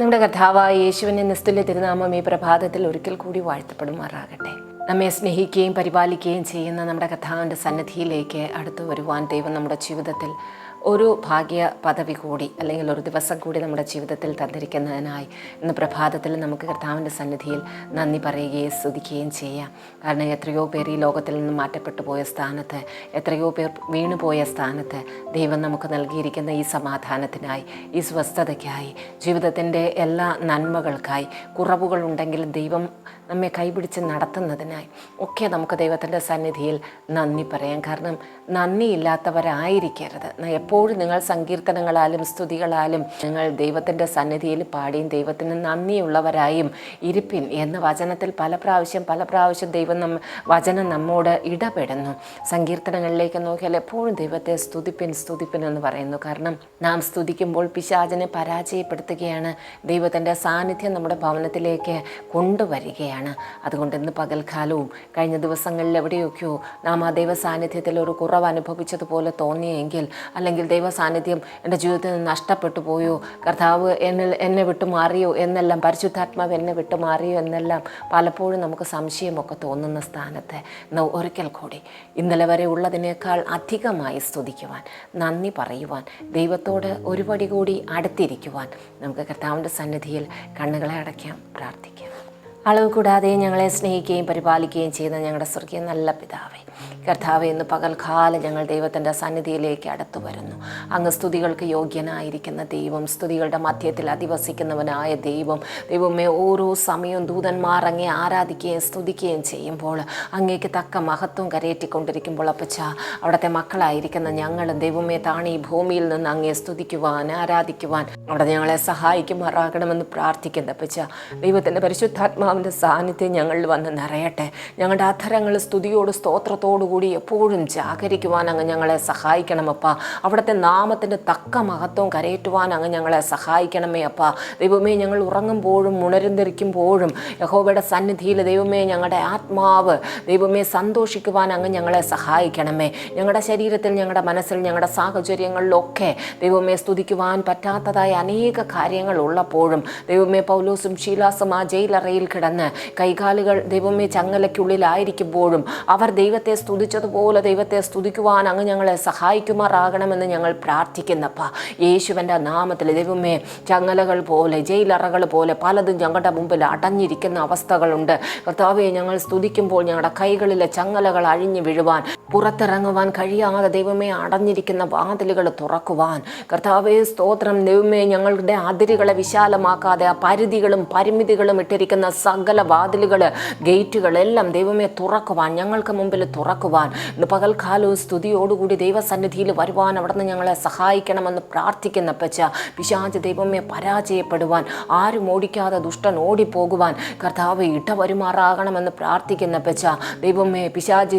നമ്മുടെ കഥാവായ യേശുവിന്റെ നിസ്തുല്യ തിരുനാമം ഈ പ്രഭാതത്തിൽ ഒരിക്കൽ കൂടി വാഴ്ത്തപ്പെടുമാറാകട്ടെ. നമ്മെ സ്നേഹിക്കുകയും പരിപാലിക്കുകയും ചെയ്യുന്ന നമ്മുടെ കഥാവിന്റെ സന്നിധിയിലേക്ക് അടുത്തു വരുവാൻ ദൈവം നമ്മുടെ ജീവിതത്തിൽ ഒരു ഭാഗ്യ പദവി കൂടി അല്ലെങ്കിൽ ഒരു ദിവസം കൂടി നമ്മുടെ ജീവിതത്തിൽ തന്നിരിക്കുന്നതിനായി ഇന്ന് പ്രഭാതത്തിൽ നമുക്ക് കർത്താവിന്റെ സന്നിധിയിൽ നന്ദി പറയുകയും സ്തുതിക്കുകയും ചെയ്യാം. കാരണം എത്രയോ പേർ ഈ ലോകത്തിൽ നിന്ന് മാറ്റപ്പെട്ടു പോയ സ്ഥാനത്ത് എത്രയോ പേർ വീണുപോയ സ്ഥാനത്ത് ദൈവം നമുക്ക് നൽകിയിരിക്കുന്ന ഈ സമാധാനത്തിനായി ഈ സ്വസ്ഥതയ്ക്കായി ജീവിതത്തിന്റെ എല്ലാ നന്മകൾക്കായി കുറവുകളുണ്ടെങ്കിലും ദൈവം നമ്മെ കൈപിടിച്ച് നടത്തുന്നതിനായി ഒക്കെ നമുക്ക് ദൈവത്തിന്റെ സന്നിധിയിൽ നന്ദി പറയാം. കാരണം നന്ദിയില്ലാത്തവരായിരിക്കരുത്. ന- എപ്പോഴും നിങ്ങൾ സങ്കീർത്തനങ്ങളാലും സ്തുതികളാലും നിങ്ങൾ ദൈവത്തിന്റെ സന്നിധിയിൽ പാടിയും ദൈവത്തിന് നന്ദിയുള്ളവരായും ഇരിപ്പിൻ എന്ന വചനത്തിൽ പല പ്രാവശ്യം പല പ്രാവശ്യം ദൈവം നമ്മ വചനം നമ്മോട് ഇടപെടുന്നു. സങ്കീർത്തനങ്ങളിലേക്ക് നോക്കിയാൽ എപ്പോഴും ദൈവത്തെ സ്തുതിപ്പിൻ സ്തുതിപ്പിൻ എന്ന് പറയുന്നു. കാരണം നാം സ്തുതിക്കുമ്പോൾ പിശാചിനെ പരാജയപ്പെടുത്തുകയാണ്. ദൈവത്തിന്റെ സാന്നിധ്യം നമ്മുടെ ഭവനത്തിലേക്ക് കൊണ്ടുവരികയാണ്. അതുകൊണ്ട് ഇന്ന് പകൽക്കാലവും കഴിഞ്ഞ ദിവസങ്ങളിൽ എവിടെയൊക്കെയോ നാം ആ ദൈവ സാന്നിധ്യത്തിൽ ഒരു കുറവ് അനുഭവിച്ചതുപോലെ തോന്നിയെങ്കിൽ അല്ലെങ്കിൽ ദൈവ സാന്നിധ്യം എന്റെ ജീവിതത്തിൽ നിന്ന് നഷ്ടപ്പെട്ടു പോയോ? കർത്താവ് എന്നെ എന്നെ വിട്ടു മാറിയോ എന്നെല്ലാം? പരിശുദ്ധാത്മാവ് എന്നെ വിട്ടു മാറിയോ എന്നെല്ലാം? പലപ്പോഴും നമുക്ക് സംശയമൊക്കെ തോന്നുന്ന സ്ഥാനത്ത് ഒരിക്കൽ കൂടി ഇന്നലെ വരെ ഉള്ളതിനേക്കാൾ അധികമായി സ്തുതിക്കുവാൻ നന്ദി പറയുവാൻ ദൈവത്തോട് ഒരുപടി കൂടി അടുത്തിരിക്കുവാൻ നമുക്ക് കർത്താവിന്റെ സന്നിധിയിൽ കണ്ണുകളെ അടയ്ക്കാം പ്രാർത്ഥിക്കാം. അളവ് കൂടാതെ ഞങ്ങളെ സ്നേഹിക്കുകയും പരിപാലിക്കുകയും ചെയ്യുന്ന ഞങ്ങളുടെ സ്വർഗീയ നല്ല പിതാവേ കർത്താവെ ഇന്ന് പകൽക്കാലം ഞങ്ങൾ ദൈവത്തിന്റെ സന്നിധിയിലേക്ക് അടുത്തു വരുന്നു. അങ്ങ് സ്തുതികൾക്ക് യോഗ്യനായിരിക്കുന്ന ദൈവം സ്തുതികളുടെ മധ്യത്തിൽ അധിവസിക്കുന്നവനായ ദൈവം ദൈവമേ ഓരോ സമയവും ദൂതന്മാർ അങ്ങേ ആരാധിക്കുകയും സ്തുതിക്കുകയും ചെയ്യുമ്പോൾ അങ്ങേക്ക് തക്ക മഹത്വം കരയേറ്റിക്കൊണ്ടിരിക്കുമ്പോൾ അപ്പച്ച അവിടുത്തെ മക്കളായിരിക്കുന്ന ഞങ്ങൾ ദൈവമേ താണി ഭൂമിയിൽ നിന്ന് അങ്ങേ സ്തുതിക്കുവാൻ ആരാധിക്കുവാൻ അവിടെ ഞങ്ങളെ സഹായിക്കുമാറാകണമെന്ന് പ്രാർത്ഥിക്കുന്നത് അപ്പച്ച. ദൈവത്തിന്റെ പരിശുദ്ധാത്മാവിന്റെ സാന്നിധ്യം ഞങ്ങളിൽ വന്ന് നിറയട്ടെ. ഞങ്ങളുടെ അധരങ്ങൾ സ്തുതിയോട് സ്തോത്രത്തോടു കൂടി എപ്പോഴും ജാഗരിക്കുവാൻ അങ്ങ് ഞങ്ങളെ സഹായിക്കണമപ്പ അവിടുത്തെ നാമത്തിന്റെ തക്ക മഹത്വം കരയേറ്റുവാൻ അങ്ങ് ഞങ്ങളെ സഹായിക്കണമേ അപ്പ. ദൈവമേ ഞങ്ങൾ ഉറങ്ങുമ്പോഴും ഉണരുന്നിരിക്കുമ്പോഴും യഹോബയുടെ സന്നിധിയിൽ ദൈവമേ ഞങ്ങളുടെ ആത്മാവ് ദൈവമേ സന്തോഷിക്കുവാൻ അങ്ങ് ഞങ്ങളെ സഹായിക്കണമേ. ഞങ്ങളുടെ ശരീരത്തിൽ ഞങ്ങളുടെ മനസ്സിൽ ഞങ്ങളുടെ സാഹചര്യങ്ങളിലൊക്കെ ദൈവമേ സ്തുതിക്കുവാൻ പറ്റാത്തതായ അനേക കാര്യങ്ങൾ ഉള്ളപ്പോഴും ദൈവമേ പൗലോസും ഷീലാസും ആ ജയിലറയിൽ കിടന്ന് കൈകാലുകൾ ദൈവമേ ചങ്ങലയ്ക്കുള്ളിലായിരിക്കുമ്പോഴും അവർ ദൈവത്തെ സ്തുതിച്ചതുപോലെ ദൈവത്തെ സ്തുതിക്കുവാൻ അങ്ങ് ഞങ്ങളെ സഹായിക്കുമാറാകണമെന്ന് ഞങ്ങൾ പ്രാർത്ഥിക്കുന്നപ്പ. യേശുവിന്റെ നാമത്തിൽ ദൈവമേ ചങ്ങലകൾ പോലെ ജയിലറകൾ പോലെ പലതും ഞങ്ങളുടെ മുമ്പിൽ അടഞ്ഞിരിക്കുന്ന അവസ്ഥകളുണ്ട്. കർത്താവെ ഞങ്ങൾ സ്തുതിക്കുമ്പോൾ ഞങ്ങളുടെ കൈകളിലെ ചങ്ങലകൾ അഴിഞ്ഞു വീഴുവാൻ പുറത്തിറങ്ങുവാൻ കഴിയാതെ ദൈവമേ അടഞ്ഞിരിക്കുന്ന വാതിലുകൾ തുറക്കുവാൻ. കർത്താവേ സ്തോത്രം. ദൈവമേ ഞങ്ങളുടെ അതിരുകളെ വിശാലമാക്കാതെ ആ പരിധികളും പരിമിതികളും ഇട്ടിരിക്കുന്ന സകല വാതിലുകൾ ഗേറ്റുകളെല്ലാം ദൈവമേ തുറക്കുവാൻ ഞങ്ങൾക്ക് മുമ്പിൽ തുറക്കുവാൻ. ഇന്ന് പകൽക്കാലവും സ്തുതിയോടുകൂടി ദൈവസന്നിധിയിൽ വരുവാൻ അവിടുന്ന് ഞങ്ങളെ സഹായിക്കണമെന്ന് പ്രാർത്ഥിക്കുന്ന പച്ച പിശാജ് ദൈവമേ പരാജയപ്പെടുവാൻ ആരും ഓടിക്കാതെ ദുഷ്ടൻ ഓടിപ്പോകുവാൻ കർത്താവ് ഇടവരുമാറാകണമെന്ന് പ്രാർത്ഥിക്കുന്ന പച്ച ദൈവമേ പിശാചി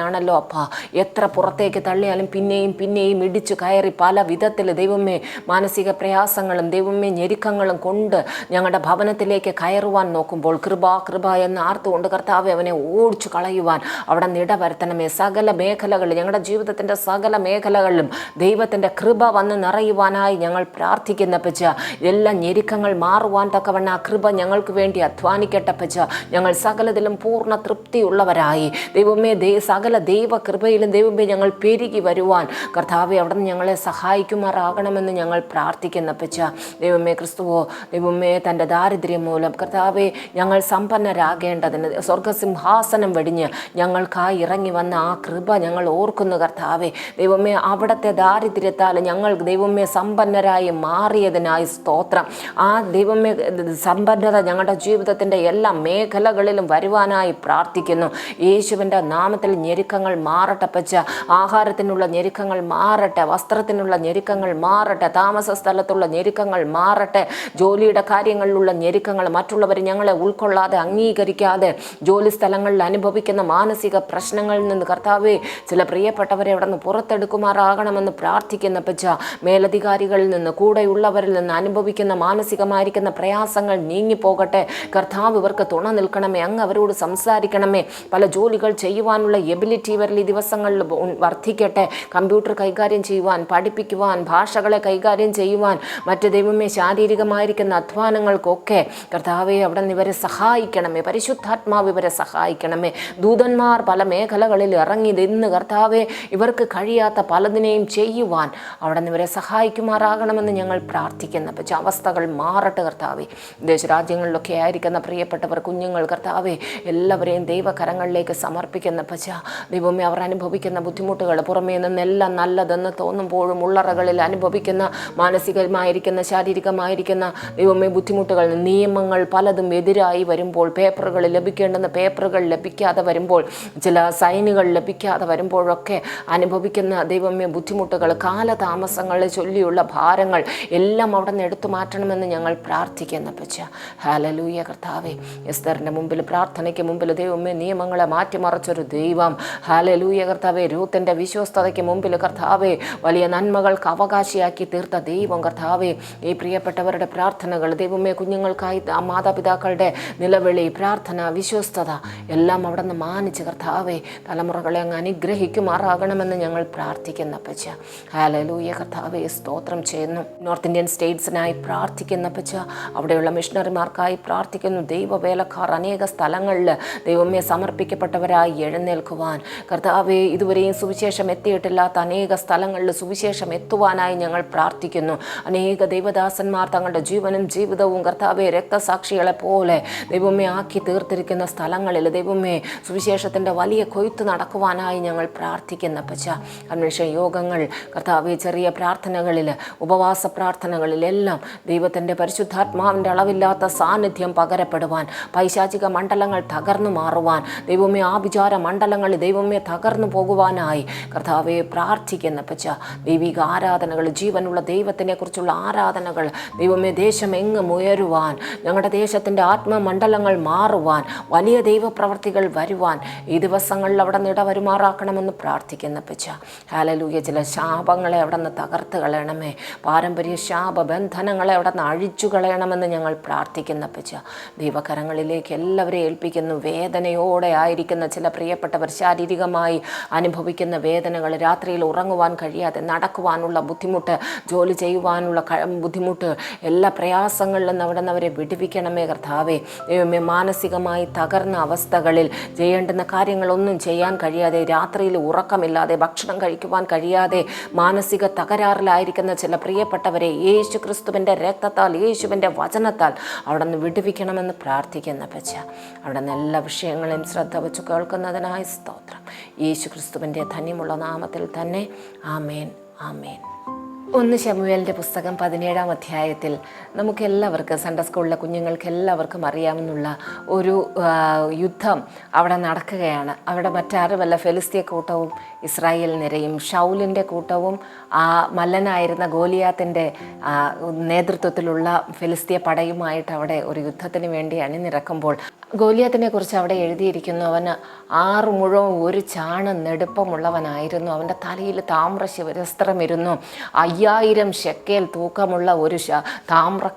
ലജ്ജയില്ലാത്തവനാണല്ലോ അപ്പ. എത്ര പുറത്തേക്ക് തള്ളിയാലും പിന്നെയും പിന്നെയും ഇടിച്ചു കയറി പല വിധത്തിൽ ദൈവമേ മാനസിക പ്രയാസങ്ങളും ദൈവമേ ഞെരുക്കങ്ങളും കൊണ്ട് ഞങ്ങളുടെ ഭവനത്തിലേക്ക് കയറുവാൻ നോക്കുമ്പോൾ കൃപ കൃപ എന്ന് ആർത്തുകൊണ്ട് കർത്താവ് അവനെ ഓടിച്ചു കളയുവാൻ അവിടെ നിട വരുത്തണമേ സകല മേഖലകളിൽ ഞങ്ങളുടെ ജീവിതത്തിന്റെ സകല മേഖലകളിലും ദൈവത്തിന്റെ കൃപ വന്ന് നിറയുവാനായി ഞങ്ങൾ പ്രാർത്ഥിക്കുന്ന പച്ച എല്ലാ ഞെരുക്കങ്ങൾ മാറുവാൻ തക്കവണ്ണ കൃപ ഞങ്ങൾക്ക് വേണ്ടി അധ്വാനിക്കട്ടെ പച്ച ഞങ്ങൾ സകലതിലും പൂർണ തൃപ്തിയുള്ളവരായി. ദൈവമേ ദൈ സകല ദൈവ കൃപയിലും ദൈവമേ ഞങ്ങൾ പെരുകി വരുവാൻ. കർത്താവെ അവിടെ നിന്ന് ഞങ്ങളെ സഹായിക്കുമാറാകണമെന്ന് ഞങ്ങൾ പ്രാർത്ഥിക്കുന്ന പച്ച ദൈവമേ ക്രിസ്തുവോ ദൈവമേ തന്റെ ദാരിദ്ര്യം മൂലം. കർത്താവെ ഞങ്ങൾ സമ്പന്നരാകേണ്ടതിന് സ്വർഗസിംഹാസനം വെടിഞ്ഞ് ഞങ്ങൾക്കായി ഇറങ്ങി വന്ന ആ കൃപ ഞങ്ങൾ ഓർക്കുന്നു കർത്താവെ. ദൈവമേ അവിടുത്തെ ദാരിദ്ര്യത്താൽ ഞങ്ങൾ ദൈവമേ സമ്പന്നരായി മാറിയതിനായി സ്തോത്രം. ആ ദൈവമേ സമ്പന്നത ഞങ്ങളുടെ ജീവിതത്തിന്റെ എല്ലാ മേഖലകളിലും വരുവാനായി പ്രാർത്ഥിക്കുന്നു. യേശുവിന്റെ നാമത്തിൽ ഞെരുക്കങ്ങൾ മാറട്ടെ പച്ച ആഹാരത്തിനുള്ള ഞെരുക്കങ്ങൾ മാറട്ടെ വസ്ത്രത്തിനുള്ള ഞെരുക്കങ്ങൾ മാറട്ടെ താമസ സ്ഥലത്തുള്ള ഞെരുക്കങ്ങൾ മാറട്ടെ ജോലിയുടെ കാര്യങ്ങളിലുള്ള ഞെരുക്കങ്ങൾ മറ്റുള്ളവർ ഞങ്ങളെ ഉൾക്കൊള്ളാതെ അംഗീകരിക്കാതെ ജോലി സ്ഥലങ്ങളിൽ അനുഭവിക്കുന്ന മാനസിക പ്രശ്നങ്ങളിൽ നിന്ന് കർത്താവെ ചില പ്രിയപ്പെട്ടവരെ അവിടെ നിന്ന് പുറത്തെടുക്കുമാറാകണമെന്ന് പ്രാർത്ഥിക്കുന്ന പച്ച മേലധികാരികളിൽ നിന്ന് കൂടെയുള്ളവരിൽ നിന്ന് അനുഭവിക്കുന്ന മാനസികമായിരിക്കുന്ന പ്രയാസങ്ങൾ നീങ്ങിപ്പോകട്ടെ. കർത്താവ് ഇവർക്ക് തുണ നിൽക്കണമേ അങ്ങ് അവരോട് സംസാരിക്കണമേ. പല ജോലികൾ ചെയ്യുവാനുള്ള എബിലിറ്റി ഇവരിൽ ഈ ദിവസങ്ങളിൽ വർദ്ധിക്കട്ടെ. കമ്പ്യൂട്ടർ കൈകാര്യം ചെയ്യുവാൻ പഠിപ്പിക്കുവാൻ ഭാഷകളെ കൈകാര്യം ചെയ്യുവാൻ മറ്റ് ദൈവമേ ശാരീരികമായിരിക്കുന്ന അധ്വാനങ്ങൾക്കൊക്കെ കർത്താവെ അവിടെ നിന്ന് ഇവരെ സഹായിക്കണമേ. പരിശുദ്ധാത്മാവ് ഇവരെ സഹായിക്കണമേ. ദൂതന്മാർ പല മേഖലകളിൽ ഇറങ്ങി നിന്ന് കർത്താവെ ഇവർക്ക് കഴിയാത്ത പലതിനെയും ചെയ്യുവാൻ അവിടെ നിന്ന് ഇവരെ സഹായിക്കുമാറാകണമെന്ന് ഞങ്ങൾ പ്രാർത്ഥിക്കുന്ന. പക്ഷേ അവസ്ഥകൾ മാറട്ടെ കർത്താവെ. ദേശരാജ്യങ്ങളിലൊക്കെ ആയിരിക്കുന്ന പ്രിയപ്പെട്ടവർ കുഞ്ഞുങ്ങൾ കർത്താവെ എല്ലാവരെയും ദൈവകരങ്ങളിലേക്ക് സമർപ്പിക്കുന്ന. പച്ച ദൈവമേ അവർ അനുഭവിക്കുന്ന ബുദ്ധിമുട്ടുകൾ പുറമേ നിന്നെല്ലാം നല്ലതെന്ന് തോന്നുമ്പോഴും ഉള്ളറകളിൽ അനുഭവിക്കുന്ന മാനസികമായിരിക്കുന്ന ശാരീരികമായിരിക്കുന്ന ദൈവമേ ബുദ്ധിമുട്ടുകൾ. നിയമങ്ങൾ പലതും എതിരായി വരുമ്പോൾ പേപ്പറുകൾ ലഭിക്കേണ്ടുന്ന പേപ്പറുകൾ ലഭിക്കാതെ വരുമ്പോൾ ചില സൈനുകൾ ലഭിക്കാതെ വരുമ്പോഴൊക്കെ അനുഭവിക്കുന്ന ദൈവമേ ബുദ്ധിമുട്ടുകൾ കാലതാമസങ്ങളെ ചൊല്ലിയുള്ള ഭാരങ്ങൾ എല്ലാം അവിടെ നിന്ന് എടുത്തു മാറ്റണമെന്ന് ഞങ്ങൾ പ്രാർത്ഥിക്കുന്ന പച്ച ഹാലലൂയ കർത്താവേ എസ്തറിന്റെ മുമ്പിൽ പ്രാർത്ഥനയ്ക്ക് മുമ്പിൽ ദൈവമേ നിയമങ്ങളെ മാറ്റിമറിച്ചൊരു ദൈവം ഹാലലൂയ കർത്താവേ. രൂത്തിന്റെ വിശ്വസ്തതയ്ക്ക് മുമ്പിൽ കർത്താവേ വലിയ നന്മകൾക്ക് അവകാശിയാക്കി തീർത്ത ദൈവം കർത്താവേ. ഈ പ്രിയപ്പെട്ടവരുടെ പ്രാർത്ഥനകൾ ദൈവമേ കുഞ്ഞുങ്ങൾക്കായി മാതാപിതാക്കളുടെ നിലവിളി പ്രാർത്ഥന വിശ്വസ്തത എല്ലാം അവിടെ നിന്ന് മാനിച്ച് കർത്താവേ തലമുറകളെ അങ്ങ് അനുഗ്രഹിക്കുമാറാകണമെന്ന് ഞങ്ങൾ പ്രാർത്ഥിക്കുന്ന പച്ച ഹാലലൂയ കർത്താവേ സ്തോത്രം ചെയ്യുന്നു. നോർത്ത് ഇന്ത്യൻ സ്റ്റേറ്റ്സിനായി പ്രാർത്ഥിക്കുന്ന പച്ച അവിടെയുള്ള മിഷണറിമാർക്കായി പ്രാർത്ഥിക്കുന്നു. ദൈവവേലക്കാർ അനേക സ്ഥലങ്ങളിൽ ദൈവമേ സമർപ്പിക്കപ്പെട്ടവരായി എഴുന്നേൽക്കുവാൻ കർത്താവെ ഇതുവരെയും സുവിശേഷം എത്തിയിട്ടില്ലാത്ത അനേക സ്ഥലങ്ങളിൽ സുവിശേഷം എത്തുവാനായി ഞങ്ങൾ പ്രാർത്ഥിക്കുന്നു. അനേക ദൈവദാസന്മാർ തങ്ങളുടെ ജീവനും ജീവിതവും കർത്താവെ രക്തസാക്ഷികളെ പോലെ ദൈവമേ ആക്കി തീർത്തിരിക്കുന്ന സ്ഥലങ്ങളിൽ ദൈവമേ സുവിശേഷത്തിന്റെ വലിയ കൊയ്ത്ത് നടക്കുവാനായി ഞങ്ങൾ പ്രാർത്ഥിക്കുന്ന പച്ച അന്വേഷണ യോഗങ്ങൾ കർത്താവെ ചെറിയ പ്രാർത്ഥനകളിൽ ഉപവാസ പ്രാർത്ഥനകളിലെല്ലാം ദൈവത്തിന്റെ പരിശുദ്ധാത്മാവിന്റെ അളവില്ലാത്ത സാന്നിധ്യം പകരപ്പെടുവാൻ പൈശാചിക മണ്ഡലങ്ങൾ തകർന്നു മാറുവാൻ ദൈവമേ ആഭിചാര മണ്ഡലങ്ങൾ ദൈവമേ തകർന്നു പോകുവാനായി. കർത്താവെ പ്രാർത്ഥിക്കുന്ന പച്ച ദൈവിക ആരാധനകൾ ജീവനുള്ള ദൈവത്തിനെ കുറിച്ചുള്ള ആരാധനകൾ. ദൈവമേ ദേശമെങ്ങും ഉയരുവാൻ ഞങ്ങളുടെ ദേശത്തിന്റെ ആത്മമണ്ഡലങ്ങൾ മാറുവാൻ വലിയ ദൈവപ്രവർത്തികൾ വരുവാൻ ഈ ദിവസങ്ങളിൽ അവിടെ നിന്ന് ഇടവരുമാറാക്കണമെന്ന് പ്രാർത്ഥിക്കുന്ന പച്ച ഹാലലൂയ ചില ശാപങ്ങളെ അവിടെ നിന്ന് തകർത്ത് കളയണമേ. പാരമ്പര്യ ശാപ ബന്ധനങ്ങളെ അവിടെ നിന്ന് അഴിച്ചു കളയണമെന്ന് ഞങ്ങൾ പ്രാർത്ഥിക്കുന്ന പച്ച ദൈവകരങ്ങളിലേക്ക് എല്ലാവരെയും ഏൽപ്പിക്കുന്നു. വേദനയോടെ ആയിരിക്കുന്ന ചില പ്രിയപ്പെട്ടവർ ശാരീരികമായി അനുഭവിക്കുന്ന വേദനകൾ രാത്രിയിൽ ഉറങ്ങുവാൻ കഴിയാതെ നടക്കുവാനുള്ള ബുദ്ധിമുട്ട് ജോലി ചെയ്യുവാനുള്ള ബുദ്ധിമുട്ട് എല്ലാ പ്രയാസങ്ങളിലും അവിടെ നിന്ന് അവരെ വിടുവിക്കണമേ കർത്താവേ. ദൈവമേ മാനസികമായി തകർന്ന അവസ്ഥകളിൽ ചെയ്യേണ്ടുന്ന കാര്യങ്ങളൊന്നും ചെയ്യാൻ കഴിയാതെ രാത്രിയിൽ ഉറക്കമില്ലാതെ ഭക്ഷണം കഴിക്കുവാൻ കഴിയാതെ മാനസിക തകരാറിലായിരിക്കുന്ന ചില പ്രിയപ്പെട്ടവരെ യേശു ക്രിസ്തുവിന്റെ രക്തത്താൽ യേശുവിന്റെ വചനത്താൽ അവിടെ നിന്ന് വിടുവിക്കണമെന്ന് പ്രാർത്ഥിക്കുന്ന പച്ച അവിടെ നിന്ന് എല്ലാ വിഷയങ്ങളെയും ശ്രദ്ധ വെച്ച് കേൾക്കുന്നതിനായി സ്തോത്രം യേശു ക്രിസ്തുവിന്റെ ധന്യമുള്ള നാമത്തിൽ തന്നെ ആമേൻ ആമേൻ. ഒന്ന് ശമുവേലിന്റെ പുസ്തകം പതിനേഴാം അധ്യായത്തിൽ നമുക്കെല്ലാവർക്കും സൺഡേ സ്കൂളിലെ കുഞ്ഞുങ്ങൾക്ക് എല്ലാവർക്കും അറിയാമെന്നുള്ള ഒരു യുദ്ധം അവിടെ നടക്കുകയാണ്. അവിടെ മറ്റാരുമല്ല ഫെലിസ്തീയ കൂട്ടവും ഇസ്രായേൽ നിരയും. ഷൗലിന്റെ കൂട്ടവും ആ മല്ലനായിരുന്ന ഗോലിയാത്തിന്റെ നേതൃത്വത്തിലുള്ള ഫെലിസ്തീയ പടയുമായിട്ട് അവിടെ ഒരു യുദ്ധത്തിന് വേണ്ടി അണിനിരക്കുമ്പോൾ ഗോലിയാത്തിനെ കുറിച്ച് അവിടെ എഴുതിയിരിക്കുന്നു. അവന് ആറ് മുഴവും ഒരു ചാണ് നെടുപ്പമുള്ളവനായിരുന്നു. അവന്റെ തലയിൽ താമ്ര ശിവരസ്ത്രമിരുന്നു അയ്യായിരം ഷെക്കേൽ തൂക്കമുള്ള ഒരു താമ്ര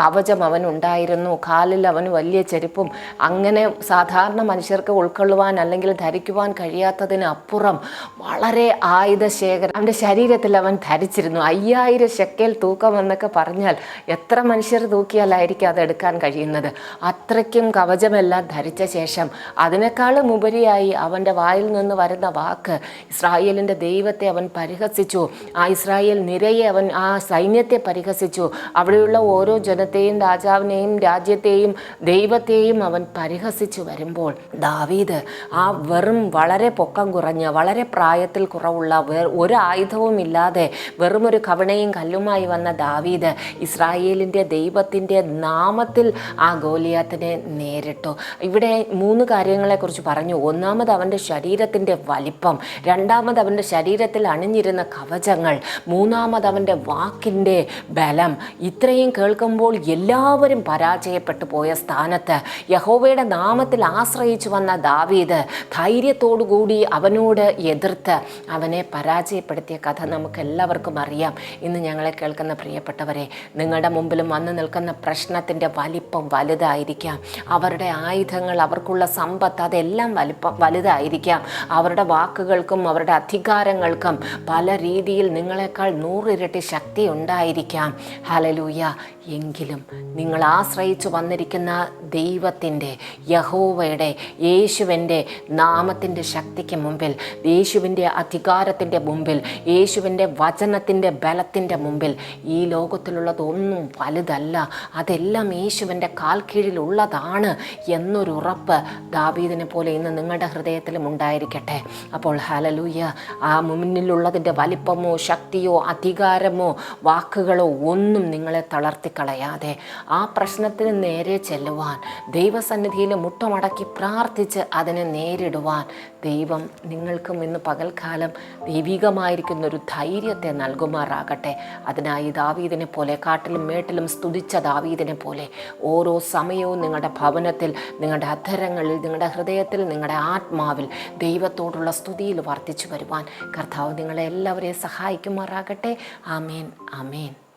കവചം അവനുണ്ടായിരുന്നു. കാലിൽ അവന് വലിയ ചെരുപ്പും. അങ്ങനെ സാധാരണ മനുഷ്യർക്ക് ഉൾക്കൊള്ളുവാൻ അല്ലെങ്കിൽ ധരിക്കുവാൻ കഴിയാത്തതിനപ്പുറം വളരെ ആയുധശേഖരം അവന്റെ ശരീരത്തിൽ അവൻ ധരിച്ചിരുന്നു. അയ്യായിരം ഷെക്കേൽ തൂക്കം എന്നൊക്കെ പറഞ്ഞാൽ എത്ര മനുഷ്യർ തൂക്കിയാലായിരിക്കും അത് എടുക്കാൻ കഴിയുന്നത്? അത്രയ്ക്കും കവചമെല്ലാം ധരിച്ച ശേഷം അതിനേക്കാളും ഉപരിയായി അവന്റെ വായിൽ നിന്ന് വരുന്ന വാക്ക് ഇസ്രായേലിന്റെ ദൈവത്തെ അവൻ പരിഹസിച്ചു. ആ ഇസ്രായേൽ നിരയെ അവൻ ആ സൈന്യത്തെ പരിഹസിച്ചു. അവിടെയുള്ള ഓരോ ജനത്തെയും രാജാവിനെയും രാജ്യത്തെയും ദൈവത്തെയും അവൻ പരിഹസിച്ചു വരുമ്പോൾ ദാവീദ് ആ വെറും വളരെ പൊക്കം കുറഞ്ഞ വളരെ പ്രായത്തിൽ കുറവുള്ള ഒരു ആയുധവും ഇല്ലാതെ വെറും ഒരു കവണയും കല്ലുമായി വന്ന ദാവീദ് ഇസ്രായേലിന്റെ ദൈവത്തിന്റെ നാമത്തിൽ ആ ഗോലിയാത്തിനെ നേരിട്ടു. കൊടുത്തു ഇവിടെ മൂന്ന് കാര്യങ്ങളെക്കുറിച്ച് പറഞ്ഞു. ഒന്നാമത് അവന്റെ ശരീരത്തിന്റെ വലിപ്പം. രണ്ടാമത് അവന്റെ ശരീരത്തിൽ അണിഞ്ഞിരുന്ന കവചങ്ങൾ. മൂന്നാമത് അവന്റെ വാക്കിന്റെ ബലം. ഇത്രയും കേൾക്കുമ്പോൾ എല്ലാവരും പരാജയപ്പെട്ടു പോയ സ്ഥാനത്ത് യഹോവയുടെ നാമത്തിൽ ആശ്രയിച്ചു വന്ന ദാവീദ് ധൈര്യത്തോടുകൂടി അവനോട് എതിർത്ത് അവനെ പരാജയപ്പെടുത്തിയ കഥ നമുക്ക് എല്ലാവർക്കും അറിയാം. ഇന്ന് ഞങ്ങളെ കേൾക്കുന്ന പ്രിയപ്പെട്ടവരെ നിങ്ങളുടെ മുമ്പിലും വന്നു നിൽക്കുന്ന പ്രശ്നത്തിന്റെ വലിപ്പം വലുതായിരിക്കാം. അവരുടെ ആയുധങ്ങൾ അവർക്കുള്ള സമ്പത്ത് അതെല്ലാം വലിപ്പം വലുതായിരിക്കാം. അവരുടെ വാക്കുകൾക്കും അവരുടെ അധികാരങ്ങൾക്കും പല രീതിയിൽ നിങ്ങളെക്കാൾ നൂറിരട്ടി ശക്തി ഉണ്ടായിരിക്കാം. ഹലലൂയ എങ്കിലും നിങ്ങൾ ആശ്രയിച്ചു വന്നിരിക്കുന്ന ദൈവത്തിന്റെ യഹോവയുടെ യേശുവിന്റെ നാമത്തിന്റെ ശക്തിക്ക് മുമ്പിൽ യേശുവിന്റെ അധികാരത്തിന്റെ മുമ്പിൽ യേശുവിന്റെ വചനത്തിന്റെ ബലത്തിന്റെ മുമ്പിൽ ഈ ലോകത്തിലുള്ളതൊന്നും വലുതല്ല. അതെല്ലാം യേശുവിന്റെ കാൽ കീഴിലുള്ളതാണ് എന്നൊരു ഉറപ്പ് ദാവീദിനെ പോലെ ഇന്ന് നിങ്ങളുടെ ഹൃദയത്തിലും ഉണ്ടായിരിക്കട്ടെ. അപ്പോൾ ഹലലൂയ ആ മുന്നിലുള്ളതിന്റെ വലിപ്പമോ ശക്തിയോ അധികാരമോ വാക്കുകളോ ഒന്നും നിങ്ങളെ തളർത്തിക്കളയാതെ ആ പ്രശ്നത്തിന് നേരെ ചെല്ലുവാൻ ദൈവസന്നിധിയിൽ മുട്ടമടക്കി പ്രാർത്ഥിച്ച് അതിനെ നേരിടുവാൻ ദൈവം നിങ്ങൾക്കും ഇന്ന് പകൽക്കാലം ദൈവികമായിരിക്കുന്ന ഒരു ധൈര്യത്തെ നൽകുമാറാകട്ടെ. അതിനായി ദാവീദിനെ പോലെ കാട്ടിലും മേട്ടിലും സ്തുതിച്ച ദാവീദിനെ പോലെ ഓരോ സമയവും നിങ്ങളുടെ ഭവനത്തിൽ നിങ്ങളുടെ അധരങ്ങളിൽ നിങ്ങളുടെ ഹൃദയത്തിൽ നിങ്ങളുടെ ആത്മാവിൽ ദൈവത്തോടുള്ള സ്തുതിയിൽ വർദ്ധിച്ചു വരുവാൻ കർത്താവ് നിങ്ങളെ എല്ലാവരെയും സഹായിക്കുമാറാകട്ടെ. ആമേൻ ആമേൻ.